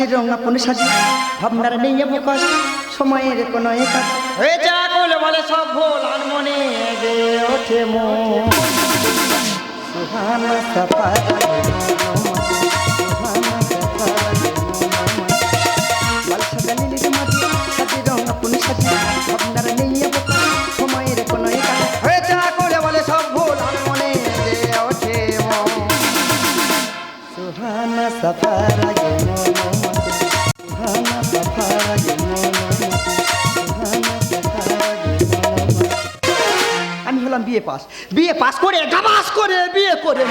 সাজির রঙা আপন সাজি ভাবনার নেই অবকাশ সময়ের কোনো একাশ হয়ে যা বলে বলে সব ভোল আর মনে গে ওঠে মন। সুহানা সাফারা বিয়ে পাস। বিয়ে পাস করে গাবাস করে, বিয়ে করে।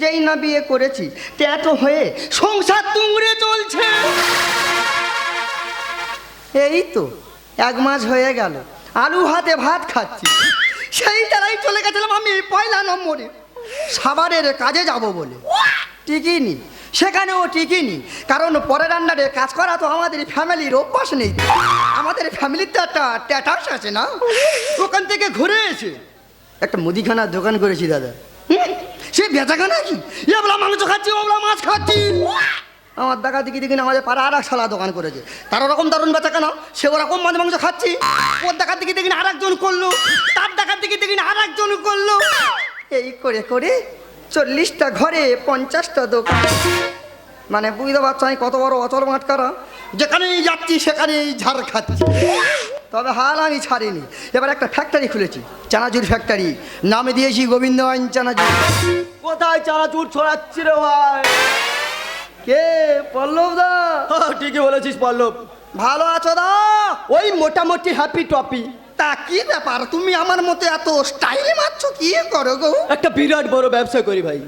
যেই না বিয়ে করেছি ট্যাটো হয়ে সংসার তুংড়ে চলছে। এই তো এক মাস হয়ে গেল, আলু হাতে ভাত খাচ্ছি। সেই তারাই চলে গেছিলাম আমি পয়লা নম্বরে। সাবারের কাজে যাব বলে। টিকিনি সেখানেও টিকিনি কারণ পরের রান্নারে কাজ করা তো আমাদের ফ্যামিলির অভ্যাস নেই। আমাদের ফ্যামিলির তো একটা ট্যাটাস আছে না? ওখান থেকে ঘুরে এসে একটা মুদিখানার দোকান করেছি, দাদা। সে বেচাখানা কি? এবলা মাংস খাচ্ছি ওবলা মাছ খাচ্ছি। আমার দেখা দেখি দেখি আমাদের পাড়া আর এক শালা দোকান করেছে। তার ওরকম দারুণ বেচা কেন সে ওরকম মাছ মাংস খাচ্ছি। ওর দিকে দেখি না আর একজন করল। তার দিকে দেখি না আর একজন করল। এই করে করে চল্লিশটা ঘরে পঞ্চাশটা দোকান। মানে বুঝতে পারছ আমি কত বড় অচল মাটকারা যেখানেই যাচ্ছি সেখানেই ঝাড় খাচ্ছি। তবে হাল আমি ছাড়িনি। এবার একটা ফ্যাক্টরি খুলেছি চানাচুর ফ্যাক্টরি নামে দিয়েছি গোবিন্দ আইন চানাচুর। কোথায় চানাচুর ছড়াচ্ছি রে ভাই? কে? পল্লব দা? হ্যাঁ, ঠিকই বলেছিস পল্লব। ভালো আছো দা? ওই মোটামুটি হ্যাপি টপি তা কি ব্যাপার? তুমি আমার মতো এত স্টাইলে মারছো? কি করো গো? একটা বিরাট বড় ব্যবসা করি ভাই।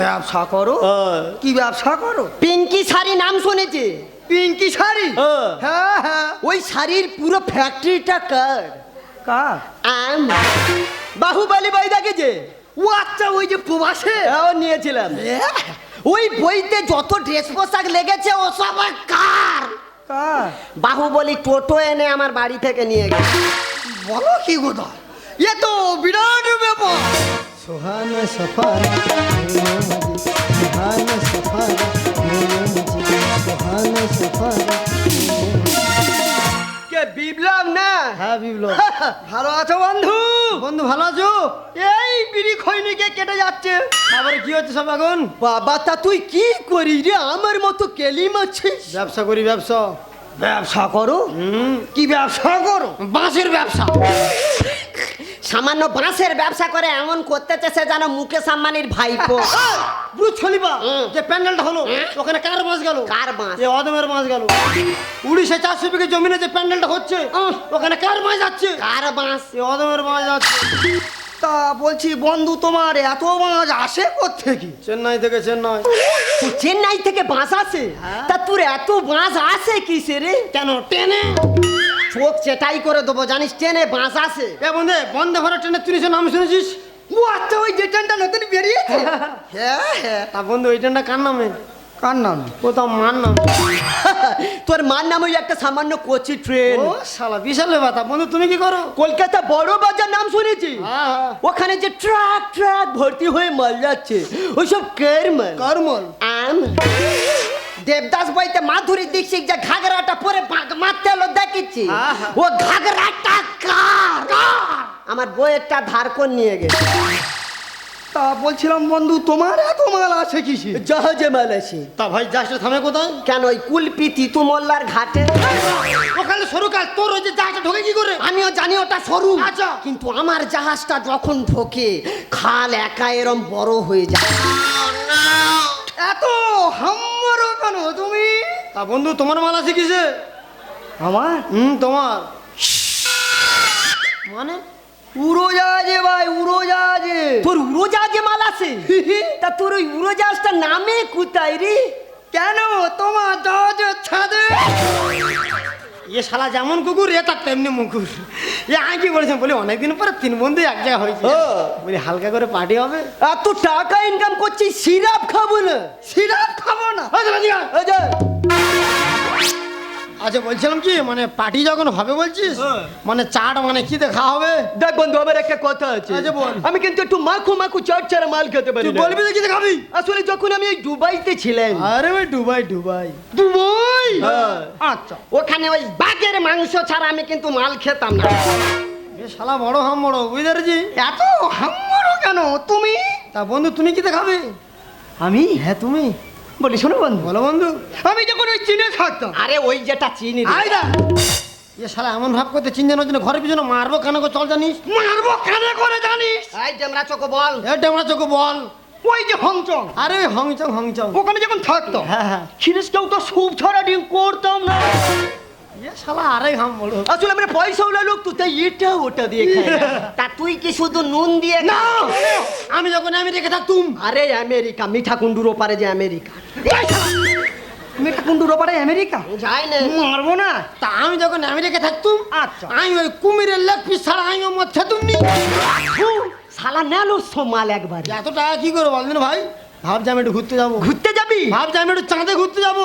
ব্যবসা করো? হ্যাঁ। কি ব্যবসা করো? পিঙ্কি শাড়ি নাম শুনেছে। পিঙ্কি শাড়ি? হ্যাঁ। হ্যাঁ হ্যাঁ। ওই শাড়ির পুরো ফ্যাক্টরিটা কার? কার? আম বাহুবলী বই দেখেছে? ও আচ্ছা ওই যে প্রবাসে? ও নিয়েছিলাম। ওই বইতে যত ড্রেস পোশাক লেগেছে ও সব কার? কার? বাহুবলী টোটো এনে আমার বাড়ি থেকে নিয়ে গেছে। বলো কি গোদা এ তো বিরাট ব্যাপার সোহান সফার সোহান সফার সোহান সফার কে বিপ্লব না হ্যাঁ বিপ্লব ভালো আছো বন্ধু বন্ধু ভালো আছো এই বিড়ি খৈনিকে কেটে যাচ্ছে তারপরে কি হচ্ছে সব এখন বাবা তা তুই কি করি রে আমার মতো কেলি মারছিস ব্যবসা করি ব্যবসা ব্যবসা করো? কি ব্যবসা করো? বাঁশের ব্যবসা। সামান্য বাঁশের ব্যবসা করে এমন করতেছে সে যেন মুকেশ আম্বানির ভাইপো। পুরো ছলিবা হুম। যে প্যান্ডেলটা হলো ওখানে কার বাঁশ গেল? কার বাঁশ? এ অদমের মাছ গেল। উড়িষ্যা চারশো বিঘে জমিনে যে প্যান্ডেলটা হচ্ছে ওখানে কার বাঁশ যাচ্ছে? কার বাঁশ? অদমের মাছ যাচ্ছে। তা বলছি বন্ধু তোমার এত মাছ আসে কোথেকে চেন্নাই থেকে চেন্নাই। চেন্নাই থেকে বাঁশ আসে? তা তোর এত বাঁশ আসে কিসে রে? কেন ট্রেনে চোখ চেটাই করে দেবো জানিস ট্রেনে বাঁশ আসে। এ বন্ধে বন্ধে ভারত ট্রেনে তুই নাম শুনেছিস? ও আচ্ছা ওই যে ট্রেনটা নতুন বেরিয়েছে? হ্যাঁ হ্যাঁ। তা বন্ধু ওই ট্রেনটা কার নামে? কার নাম? ও তো মার নাম। তোর মার নাম ওই একটা সামান্য কোচি ট্রেন। ও শালা বিশাল ব্যাপার বন্ধু তুমি কি করো? কলকাতা বড় বাজার নাম শুনেছি। হ্যাঁ, হ্যাঁ। ওখানে যে ট্রাক ট্রাক ভর্তি হয়ে মাল যাচ্ছে। ওইসব কেরমল। করমল? আম। দেবদাস বইতে মাধুরী দীক্ষিত যে ঘাগরাটা পরে মারতে এলো দেখেছি আহা। ও ঘাগরাটা কার? আমার বইয়েরটা ধার করে নিয়ে গেছে। তা বলছিলাম বন্ধু তোমার এত মাল আছে কিসে জাহাজে মাল আছে। তা ভাই যাসটা থামে কোথায়? কেন ওই কুলপি তিতুমল্লার ঘাটে? ওখানে সরু কাজ তোর ওই যে জাহাজটা ঢোকে কি করে? আমিও জানি ওটা সরু। আচ্ছা। কিন্তু আমার জাহাজটা যখন ঢোকে খাল একা এরম বড় হয়ে যায়। এত হাম্মর কেন তুমি? তা বন্ধু তোমার মাল আছে কিসে? আমার? হুম তোমার। মানে? উড়োজাহাজে ভাই উড়োজাহাজে তোর উড়োজাহাজে মাল আছে? তা তোর ওই উড়োজাহাজটা নামে কোথায় রে? কেন তোমার জাহাজের ছাদে? এ শালা যেমন কুকুর এ তার তেমনি মুকুর। এ আমি কি বলেছেন বলি অনেকদিন পরে তিন বন্ধু এক জায়গায় হয়েছে। বলি হালকা করে পার্টি হবে। আর এত টাকা ইনকাম করছিস সিরাপ খাব না। সিরাপ খাব না। আচ্ছা বলছিলাম কি মানে পার্টি যখন হবে বলছিস হ্যাঁ। মানে চাট মানে কি দেখা হবে? দেখ বন্ধু আমার একটা কথা আছে। আচ্ছা, বল। আমি কিন্তু একটু মাখো মাখো চাট ছাড়া মাল খেতে পারি। বলবি কি খাবি আসলে যখন আমি এই দুবাইতে ছিলাম। আরে ভাই দুবাই দুবাই। দুবই? হ্যাঁ। আচ্ছা ওখানে ওই বাঘের মাংস ছাড়া আমি কিন্তু মাল খেতাম না। শালা বড় হাম বড় বুঝতে পেরেছি এত হাম্মরো কেন তুমি? তা বন্ধু তুমি কি দেখাবে? আমি? হ্যাঁ তুমি। বলি শোনো বন্ধু। বলো বন্ধু। আমি যখন ওই চীনে থাকতাম আরে ওই যেটা চিনি আয়দা এ শালা এমন ভাব করতে চিন্তানোর জন্য ঘরের পিছনে মারবো কেন গো চল জানিস। মারবো কানে করে জানিস? এই ডেমরা চোখো বল। এটা আমরা চোখে বল। ওই যে হংচং। আরে ওই হংচং হংচং। ওখানে যখন থাকতো হ্যাঁ হ্যাঁ। খিরিসকেও তো সুপ ছড়া ডিম করতাম না। এ শালা আরে হাম বড়। আসলে আমরা পয়সা উলা লোক তো তাই এটা ওটা দিয়ে খাই। তা তুই কি শুধু নুন দিয়ে না! আমি যখন আমি রেখে থাকতুম। আরে আমেরিকা মিঠা কুন্ডুর ওপারে যে আমেরিকা। মিঠা কুন্ডুর ওপারে আমেরিকা? যাই না। মারবো না? তা আমি যখন আমেরিকা থাকতুম আচ্ছা। আমি ওই কুমিরের লেগ পিস ছাড়া আমি মধ্যে খেতুম নি। শালা নেলো সোমাল একবার। এত টাকা কি করব বলদিন ভাই? ভাবছি আমি একটু ঘুরতে যাব। ঘুরতে যাবি? ভাবছি আমি একটু চাঁদে ঘুরতে যাব।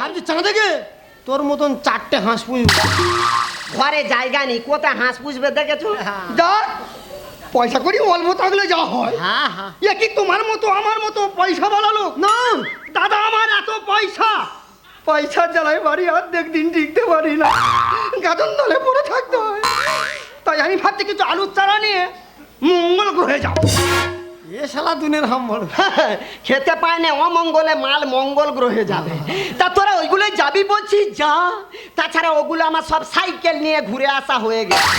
ভাবছি চাঁদে গে? তোর মতন চারটে হাঁস পুষবো। ঘরে জায়গা নেই কোথায় হাঁস পুষবে দেখেছ? যাক পয়সা করি অল্প থাকলে যা হয়। হ্যাঁ হ্যাঁ। এ কি তোমার মতো আমার মতো পয়সা বলা লোক? না দাদা আমার এত পয়সা। পয়সা জ্বালায় বাড়ি অর্ধেক দিন টিকতে পারি না। গাজন দলে পড়ে থাকতে হয়। তাই আমি ভাবছি কিছু আলুর চারা নিয়ে মঙ্গল গ্রহে যাও এ শালা দুনের হাম বড় খেতে পায় না অমঙ্গলে মাল মঙ্গল গ্রহে যাবে। তা তোরা ওইগুলো যাবি বলছিস? যা। তাছাড়া ওগুলো আমার সব সাইকেল নিয়ে ঘুরে আসা হয়ে গেছে।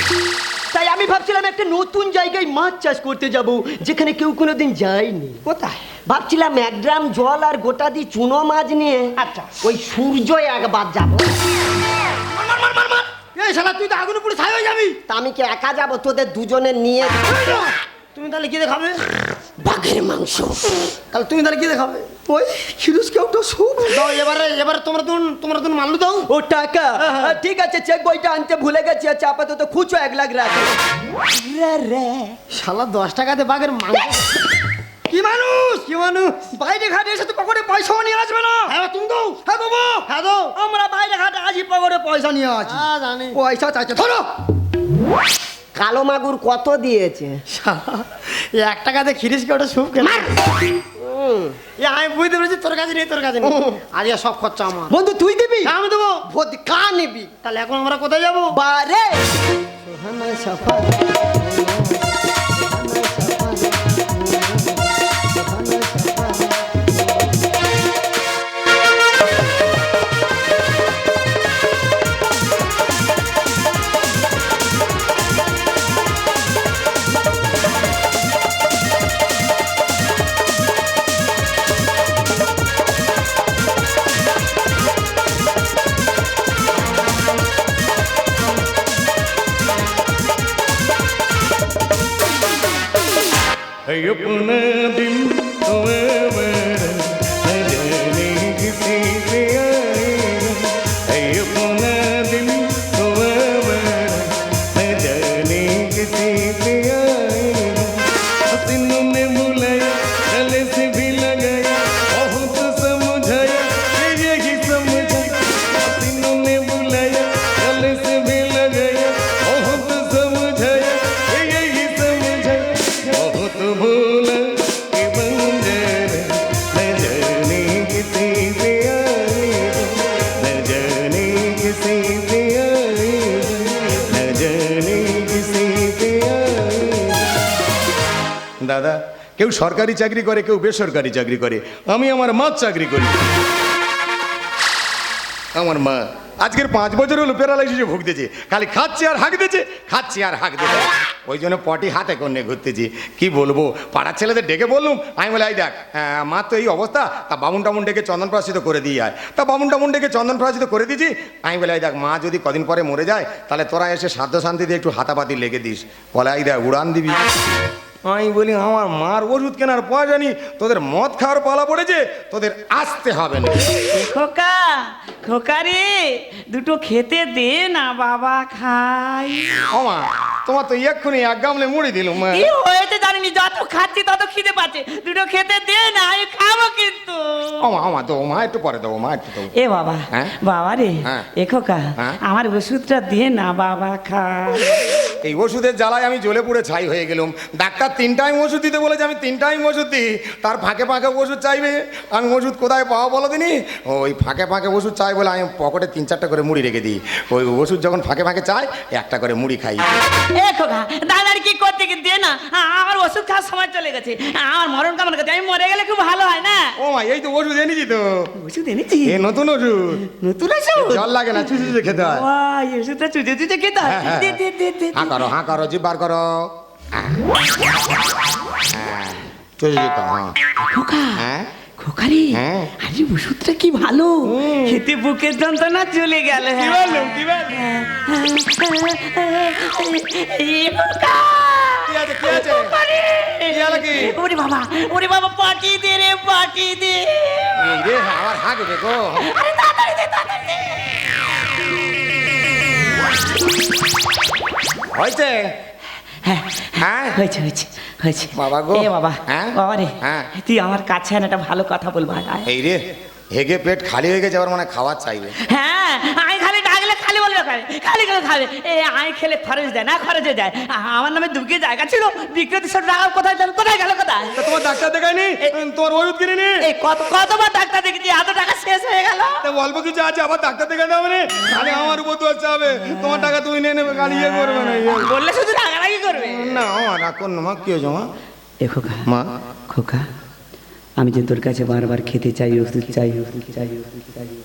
তাই আমি ভাবছিলাম একটা নতুন জায়গায় মাছ চাষ করতে যাব যেখানে কেউ কোনোদিন যায়নি। কোথায়? ভাবছিলাম এক গ্রাম জল আর গোটা দি চুনো মাছ নিয়ে আচ্ছা। ওই সূর্য একবার যাব। এই শালা তুই তো আগুন পুরো ছাই হয়ে যাবি। তা আমি কি একা যাব তোদের দুজনে নিয়ে তুমি তাহলে কি দেখাবে? বাঘের মাংস। তাহলে তুমি তাহলে কি দেখাবে? ওই খিরুসকেও তো সুপ? দাও এবারে এবারে তোমরা তুমি তোমরা তুমি মাল্লু দাও। ও টাকা। আহ, ঠিক আছে চেক বইটা আনতে ভুলে গেছি আচ্ছা আপাতত খুচো এক লাখ রাখো। রে রে। শালা দশ টাকাতে বাঘের মাংস। কি মানুষ? কি মানুষ? বাইরে ঘাটে এসে তো পকেটে পয়সাও নিয়ে আসবে না। হ্যাঁ তুমি দাও। হ্যাঁ বাবু। হ্যাঁ দাও। আমরা বাইরে ঘাটে আছি পকেটে পয়সা নিয়ে আছি হ্যাঁ জানি। পয়সা চাইছে ধরো। কালো মাগুর কত দিয়েছে? এক টাকাতে খিরিসকে ওটা সুপ খেলে? আমি বুঝতে পেরেছি তোর কাছে নেই তোর কাছে নেই। আজকে সব খরচা আমার। বন্ধু তুই দিবি? হ্যাঁ, আমি দেবো। ভর্তি কা নিবি। তাহলে এখন আমরা কোথায় যাব? বারে! है কেউ সরকারি চাকরি করে, কেউ বেসরকারি চাকরি করে। আমি আমার মাছ চাকরি করি। আমার মা আজকের পাঁচ বছর হলো প্যারালাইসিসে ভুগতেছে। খালি খাচ্ছে আর হাঁক দিচ্ছে, খাচ্ছে আর হাঁক দিচ্ছে। ওই জন্য পটি হাতে করে ঘুরতেছি। কি বলব? পাড়ার ছেলেদের ডেকে বললুম, আমি বলে, এই দেখ মার তো এই অবস্থা, তা বামুন টামুন ডেকে চন্দন প্রাশিত করে দিয়ে আয়। তা বামুন টামুন ডেকে চন্দন প্রাশিত করে দিয়েছি। আমি বলে, এই দেখ, মা যদি কদিন পরে মরে যায়, তাহলে তোরা এসে সাধ্য শান্তিতে একটু হাতাপাতি লেগে দিস। বলে, এই দেখ, উড়ান দিবি। আমি বলি আমার মার ওষুধ কেনার পয়সা জানি তোদের মদ খাওয়ার পালা পড়েছে তোদের আসতে হবে না খোকা খোকা রে দুটো খেতে দে না বাবা খাই আমা তোমার তো এক্ষুনি এক গামলে মুড়ি দিলুম। কি হয়েছে জানিনি যত খাচ্ছি তত খিদে পাচ্ছে দুটো খেতে দে না আমি খাব কিন্তু ও মা ও মা দেবো একটু পরে দেবো মা একটু দেবো এ বাবা হ্যাঁ? বাবা রে হ্যাঁ। এ খোকা হ্যাঁ? আমার ওষুধটা দিয়ে না বাবা খা এই ওষুধের জ্বালায় আমি জ্বলে পুড়ে ছাই হয়ে গেলাম ডাক্তার তিন টাইম ওষুধ দিতে বলেছে আমি তিন টাইম ওষুধ দিই। তার ফাঁকে ফাঁকে ওষুধ চাইবে আমি ওষুধ কোথায় পাওয়া বলো দিনি? ওই ফাঁকে ফাঁকে ওষুধ চাই বলে আমি পকেটে তিন চারটা করে মুড়ি রেখে দিই। ওই ওষুধ যখন ফাঁকে ফাঁকে চাই একটা করে মুড়ি খাই। এ খোকা দাদার কি করতে কি দে না? আমার ওষুধ খাওয়ার সময় চলে গেছে। আমার মরণ কেমন গেছে আমি মরে গেলে খুব ভালো হয় না? ও মা এই তো ওষুধ এনেছি তো। ওষুধ এনেছি? এ নতুন ওষুধ। নতুন ওষুধ? জল লাগে না চুচি চুচি খেতে হয়। ওষুধটা চুচে চুচে খেতে হয়। হ্যাঁ, হ্যাঁ। হাঁ করো হাঁ করো জিভ বার করো। হ্যাঁ। চুচি চুচি হ্যাঁ? খোকা হ্যাঁ হ্যাঁ। আরে ওষুধটা কি ভালো? খেতে বুকের যন্ত্রণা চলে গেল কি হ্যাঁ। কি খোকা! ওরে বাবা ওরে বাবা পাটি দে রে পাটি দে। এই রে আমার হাঁক দেখো আরে তাড়াতাড়ি দে তাড়াতাড়ি দে। হয়েছে? হ্যাঁ হ্যাঁ হয়েছে হয়েছে হয়েছে বাবা গো। এ বাবা হ্যাঁ? বাবা রে হ্যাঁ। তুই আমার কাছে একটা ভালো কথা বলব। এই রে হেগে পেট খালি হয়ে গেছে আবার মানে খাওয়ার চাইবে হ্যাঁ খালি খালি খালি করে খাবে। এ আমি খেলে খরচ দেয় না খরচে যায় আমার নামে দুঃখে জায়গা ছিল বিক্রেতা সব টাকা কোথায় গেল কোথায় গেল কোথায়? তোমার ডাক্তার দেখায়নি? তোমার ওষুধ কিনিনি? এই কত কতবার ডাক্তার দেখেছি এত টাকা শেষ হয়ে গেল। অল্প কিছু আছে আবার ডাক্তার দেখাতে হবে তাহলে আমার উপর হবে তোমার টাকা তুমি নিয়ে নেবে গাড়ি ইয়ে করবে না ইয়ে। বললে শুধু রাগারাগি করবে? না আমার রাগ করো না মা কি হয়েছে মা? এ খোকা। মা? খোকা আমি যে তোর কাছে বারবার খেতে চাই ওষুধ চাই ওষুধ চাই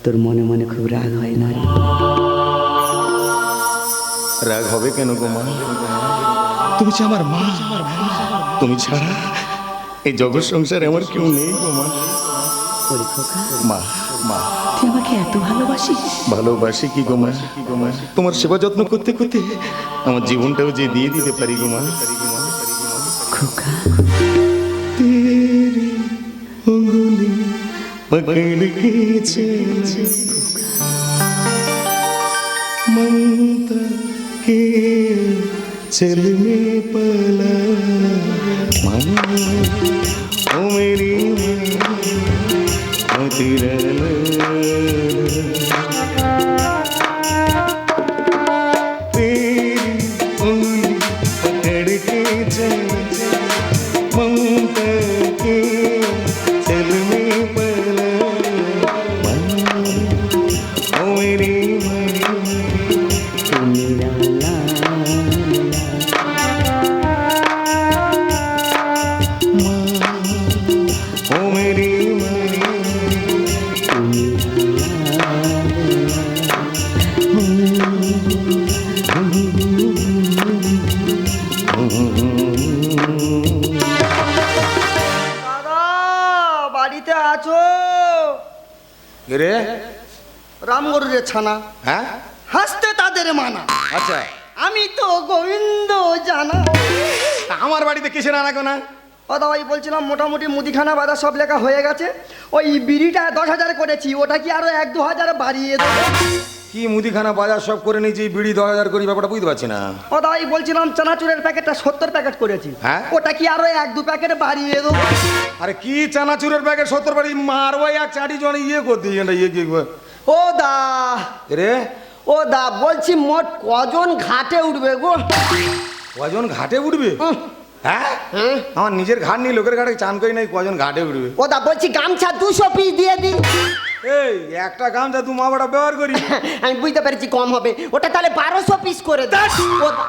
তোর মনে মনে খুব রাগ হয় না? রাগ হবে কেন গো মা তুমি যে আমার মা তুমি ছাড়া এই জগৎ সংসারে আমার কেউ নেই গো মা ওরে খোকা মা মা তুই আমাকে এত ভালোবাসিস ভালোবাসি কি গো মা তোমার সেবা যত্ন করতে করতে আমার জীবনটাও যে দিয়ে দিতে পারি গো মা খোকা तेरी उंगली पकड़ के चले ममता के चलने पला मन ओ मेरी माँ বাড়িতে আছো? রে? রামগরুরের ছানা। হ্যাঁ? হাসতে তাদের মানা। আচ্ছা। আমি তো গোবিন্দ জানা। আমার বাড়িতে কিসের আনা না ও ওই বলছিলাম মোটামুটি মুদিখানা বাদা সব লেখা হয়ে গেছে। ওই বিড়িটা দশ হাজার করেছি ওটা কি আরও এক দু হাজার বাড়িয়ে দেবো? কি মুদিখানা বাজার সব করে নিয়েছি বিড়ি দশ হাজার করি ব্যাপারটা বুঝতে পারছি না। ও দাদাই বলছিলাম চানাচুরের প্যাকেটটা সত্তর প্যাকেট করেছি। হ্যাঁ? ওটা কি আরও এক দু প্যাকেট বাড়িয়ে দেবো? আরে কি চানাচুরের প্যাকেট সত্তর বাড়ি মারবো এক চাটি জন ইয়ে করতে ইয়ে কি ও দা। রে ও দা বলছি মোট কজন ঘাটে উঠবে গো? কজন ঘাটে উঠবে? হ্যাঁ? আমার নিজের ঘাট নেই লোকের ঘাটে চান করি নাই কজন ঘাটে উঠবে? ও দা বলছি গামছা দুশো পিস দিয়ে দিই এই একটা গামছা তু মা বাড়া ব্যবহার করি। আমি বুঝতে পেরেছি কম হবে। ওটা তাহলে বারোশো পিস করে দাও। ও দা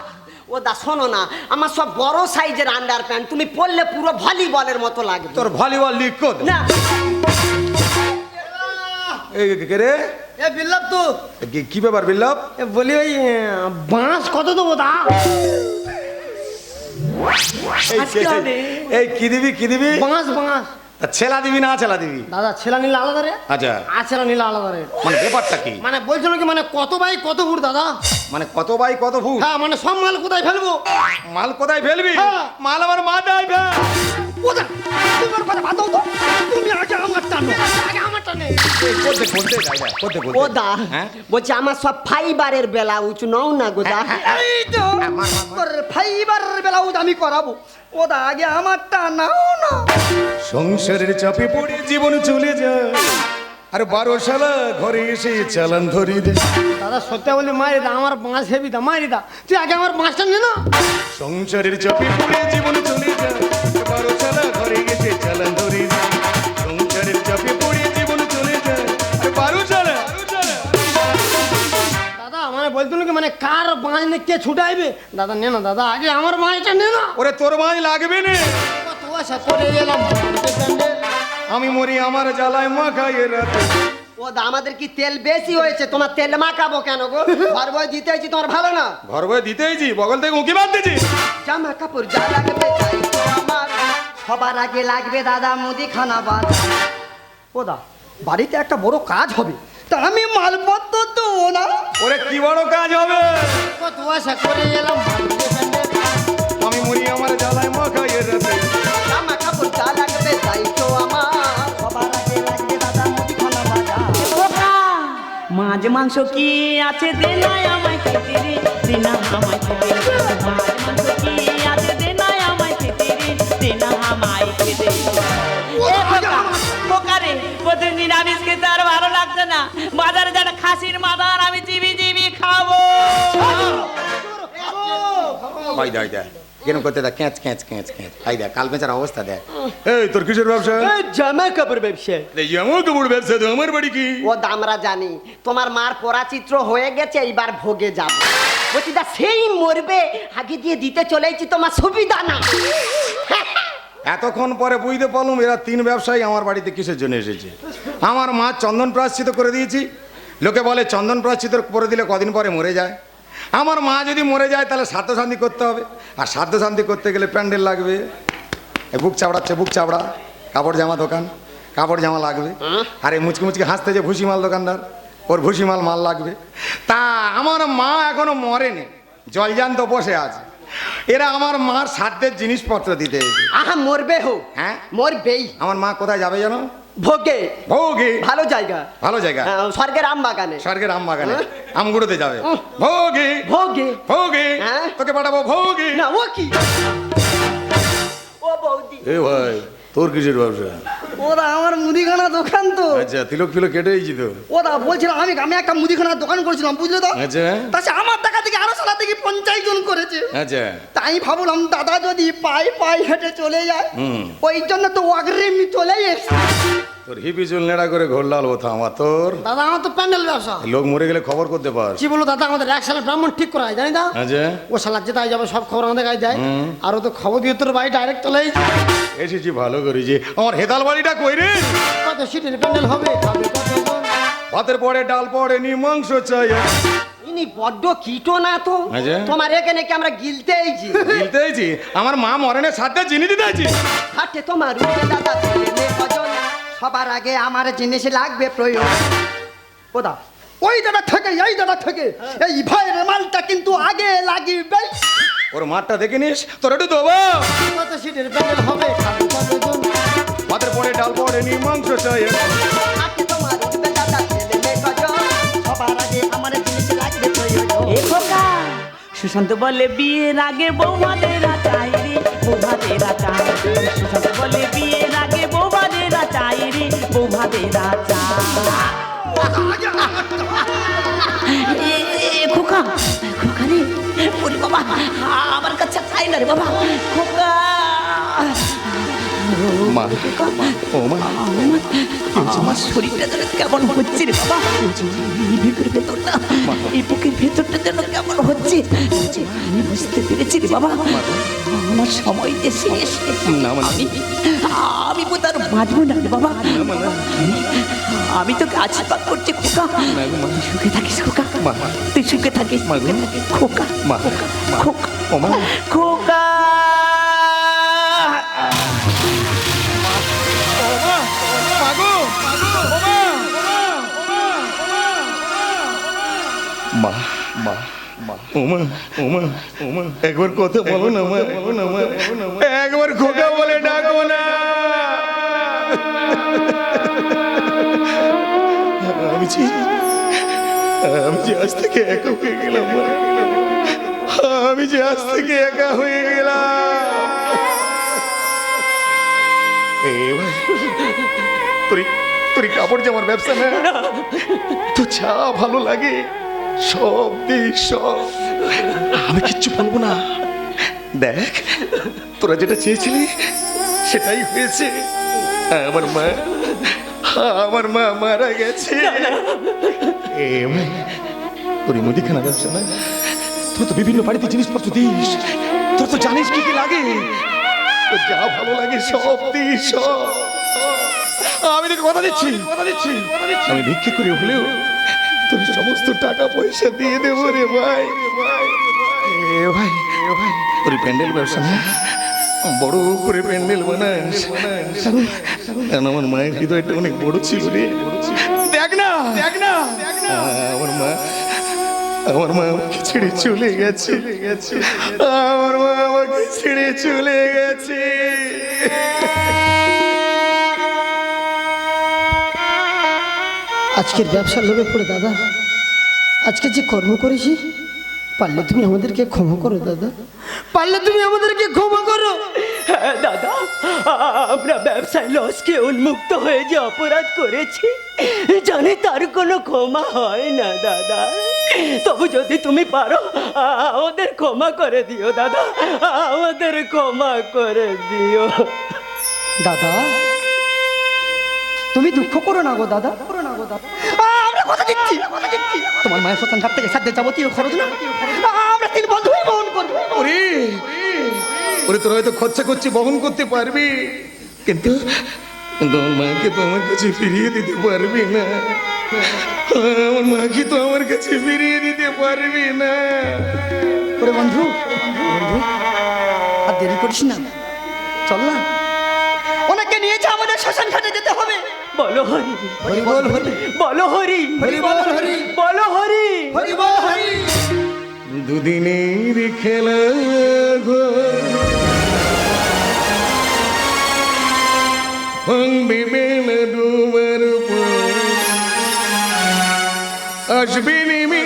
ও দা শোনো না আমার সব বড় সাইজের আন্ডার প্যান্ট তুমি পরলে পুরো ভলিবলের মতো লাগবে। তোর ভলিবল লিগ কর না। এই কে রে? এ বিল্লাপ তো। কি- কি ব্যাপার বিল্লভ এ বলি ওই বাঁশ কত দেবো দা? এই কে- দিবি কি দিবি? বাঁশ বাঁশ। ছেলা দিবি না ছেলা দিবি? দাদা ছেলা নিলে আলাদা রে। আচ্ছা। আর ছেলা নিলে আলাদা রে। মানে ব্যাপারটা কি? মানে বলছিল কি মানে কত বাই কত ফুট দাদা? মানে কত বাই কত ফুট? হ্যাঁ মানে সব মাল কোথায় ফেলব? মাল কোথায় ফেলবি? হ্যাঁ। মাল আমার মাথায় ফেল। কোথায় তোমার কথা বাদ দাও তো। তুমি আগে আমার টানো। আগে আমার টানে। করতে করতে যাই যাই, করতে ও দা হ্যাঁ? বলছি আমার সব ফাইবারের বেলা উঁচু নও না গো দা। এই তো ফাইবার ব্লাউজ আমি করাবো। ওদা আগে আমারটা নাও না। সংসারের চাপে পড়ে জীবন চলে যায়। আর বারো সালা ঘরে এসে চালান ধরি দে। দাদা সত্যি বলে মারি দা আমার বাঁশ হেবি দা মারি দা। তুই আগে আমার বাঁশটা নে না। সংসারের চাপে পড়ে জীবন চলে যায়। মানে কার বাঁশ নে কে ছুটাইবে? দাদা নে না দাদা আগে আমার বাঁশটা নে না। ওরে তোর মাই লাগবে না। কত আশা করে এলাম আমি মরি আমার জ্বালায় মা খাইয়ে রাতে। ও দা আমাদের কি তেল বেশি হয়েছে? তোমার তেল মাখাবো কেন গো? বার বই দিতেছি তোমার ভালো না? ঘর বয়ে দিতেইছি বগল থেকে উঁকি বাদ দিছি জামা কাপড় যা লাগবে আমার। সবার আগে লাগবে দাদা মুদি খানা বাদ ওদা বাড়িতে একটা বড় কাজ হবে। তা আমি মালপত্র তো না ওরে কি বড় কাজ হবে? কত করে এলাম আমি মরি আমার জ্বালায় মাখাইয়ে রাতে কাপড় যা লাগবে তাই তো আমার। সবার আগে লাগবে দাদা বাজার। মাছ মাংস কি আছে দে আমায় খেতে রে। দেয় দেয় কেন করতে দেয় ক্যাঁচ ক্যাঁচ ক্যাঁচ ক্যাঁচ হাই দেয় কাল বেচার অবস্থা এই তোর কিসের ব্যবসা? জামা কাপড় ব্যবসা। এই আমার কাপড় ব্যবসা তো আমার বাড়ি কি? ও দামরা জানি তোমার মার পরাচিত্র হয়ে গেছে এইবার ভোগে যাব। বলছি দা সেই মরবে আগে দিয়ে দিতে চলেছি তোমার সুবিধা না। এতক্ষণ পরে বুঝতে পারলাম এরা তিন ব্যবসায়ী আমার বাড়িতে কিসের জন্য এসেছে। আমার মা চন্দন প্রাশ্চিত করে দিয়েছি। লোকে বলে চন্দন প্রাশ্চিত করে দিলে কদিন পরে মরে যায়। আমার মা যদি মরে যায় তাহলে সাধ্য শান্তি করতে হবে। আর সাধ্য শান্তি করতে গেলে প্যান্ডেল লাগবে। বুক চাপড়াচ্ছে বুক চাপড়া কাপড় জামা দোকান কাপড় জামা লাগবে। আর এই মুচকি মুচকি হাসতে যে ভুসি মাল দোকানদার ওর ভুসি মাল মাল লাগবে। তা আমার মা এখনও মরেনি জলজান্ত বসে আছে। এরা আমার মার সাধ্যের জিনিসপত্র দিতে। আহা মরবে হো। হ্যাঁ? মরবেই। আমার মা কোথায় যাবে জানো? ভোগে। ভোগে? ভালো জায়গা। ভালো জায়গা? হ্যাঁ, স্বর্গের আম বাগানে। স্বর্গের আম বাগানে। আমগুড়োতে যাবে। ভোগে? ভোগে। ভোগে? হ্যাঁ? তোকে পাঠাবো ভোগে? না ও কি? ও বৌদি। এ ভাই। তোর কিসের ব্যবসা? ওরা আমার মুদিখানা দোকান তো। আচ্ছা তিলক ফিলক কেটে দিয়েছি তো। ওরা বলছিলাম আমি আমি একটা মুদিখানার দোকান করেছিলাম বুঝলে তো? আচ্ছা। তা সে আমার টাকা থেকে আরও সালা থেকে পঞ্চাশ জন করেছে। আচ্ছা। তাই ভাবলাম দাদা যদি পাই পাই হেঁটে চলে যায় ওই জন্য তো অগ্রিম চলে এসছি। তোর হিপি চুল নেড়া করে ঘোর লাল হতো আমার তোর। দাদা আমার তো প্যান্ডেল ব্যবসা। লোক মরে গেলে খবর করতে পার। কি বলো দাদা আমাদের এক সালে ব্রাহ্মণ ঠিক করা হয় জানি দা ও সালার যেতে যাবে সব খবর আমাদের কাছে দেয় আর ও তো খবর দিয়ে তোর বাড়ি ডাইরেক্ট চলে এসেছি। ভালো করেছি আমার হেতাল বাড়িটা কই রে? কত সিটের প্যান্ডেল হবে? ভাতের পরে ডাল পরে নি মাংস চাই। ইনি বড্ড কিটো না তো। আচ্ছা। তোমার এখানে কি আমরা গিলতেইছি মা মরেনে সাথে চিনি দিতে তোমার উঠে দাদা সবার আগে আমার জিনিস লাগবে প্রয়োজন ওদা ওই দাদা থেকে এই দাদা থেকে এই ভাইয়ের মালটা কিন্তু আগে লাগিবে। ওর মাঠটা দেখে নিস তোর একটু দেবো। কত সিটের হবে খাবে পরে ডাল পরে নি মাংস চাই সুশান্ত বলে বিয়ের আগে বৌমাদেরা চাই রে বৌমাদেরা চাই এ, এ, খোকা খোকা রে বাবা আমার কাছে বাবা খোকা মা ও মা। আমার শরীরটা যেন কেমন হচ্ছে রে বাবা। বুকের ভেতরটা এই বুকের ভেতরটা যেন কেমন হচ্ছে। আমি বুঝতে পেরেছি রে বাবা। আমার সময় যে শেষ না, আমি আমি আর বাঁচবো না রে বাবা। আমি- তোকে আশীর্বাদ করছি খোকা। তুই সুখে থাকিস খোকা। তুই সুখে থাকিস খোকা। মা। খোকা। মা। খোকা। মা মা ওমা ওমা ওমা একবার কথা বলো না মা বলো না মা। একবার খোকা বলে ডাকো না। আমি যে আমি যে আজ থেকে একা হয়ে গেলাম আমি যে আজ থেকে একা হয়ে গেলাম। তোর তোর কাপড় জামার ব্যবসা না? তো যা ভালো লাগে। সব সব। আমি কিচ্ছু বলব না। দেখ তোরা যেটা চেয়েছিলি সেটাই হয়েছে। আমার মা আমার মা মারা গেছে। তোর মুদিখানা ব্যবসা না তোর তো বিভিন্ন বাড়িতে জিনিসপত্র দিস। তোর তো জানিস কি কি লাগে। তোর যা ভালো লাগে সব দিস সব। আমি তোকে কথা দিচ্ছি। কথা দিচ্ছি। আমি ভিক্ষে করে হলেও তোর সমস্ত টাকা পয়সা দিয়ে দেবো রে ভাই। এ ভাই এ ভাই। তোর প্যান্ডেল ব্যবসা না? বড় করে প্যান্ডেল বানাস। কারণ আমার মায়ের হৃদয়টা অনেক বড় ছিল রে। দেখ না। দেখ না আমার মা আমার মা আমাকে ছেড়ে চলে গেছে। আমার মা আমাকে ছেড়ে চলে গেছে। আজকের ব্যবসার লোভে পড়ে দাদা। আজকে যে কর্ম করেছি পারলে তুমি আমাদেরকে ক্ষমা করো দাদা। পারলে তুমি আমাদেরকে ক্ষমা করো। হ্যাঁ দাদা আমরা ব্যবসায় লসকে উন্মুক্ত হয়ে যে অপরাধ করেছি জানি তার কোনো ক্ষমা হয় না দাদা। তবু যদি তুমি পারো আমাদের ক্ষমা করে দিও দাদা। আমাদের ক্ষমা করে দিও। দাদা তুমি দুঃখ করো না গো দাদা। আমরা কথা দিচ্ছি তোমার মায়ের শ্মশান ঘাট থেকে সাধ্যের যাবতীয় খরচ না? আমরা তিন বন্ধুই বহন করব। ওরে ওরে তোরা হয়তো খরচা করছি বহন করতে পারবি কিন্তু আমার মাকে তো আমার কাছে ফিরিয়ে দিতে পারবি না। আমার মাকে তো আমার কাছে ফিরিয়ে দিতে পারবি না। ওরে বন্ধু বন্ধু আর দেরি করিস না। চল না। শ্মশান ঘাটে যেতে হবে। বলো হরি। হরি বল হরি। বলো হরি। হরি বল হরি। বলো হরি। হরি বল হরি। দুদিনের খেলা গো। ভাঙবে বেলা ডুবার আসবে নেমে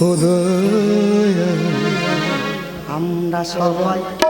উদয়। আমরা সবাই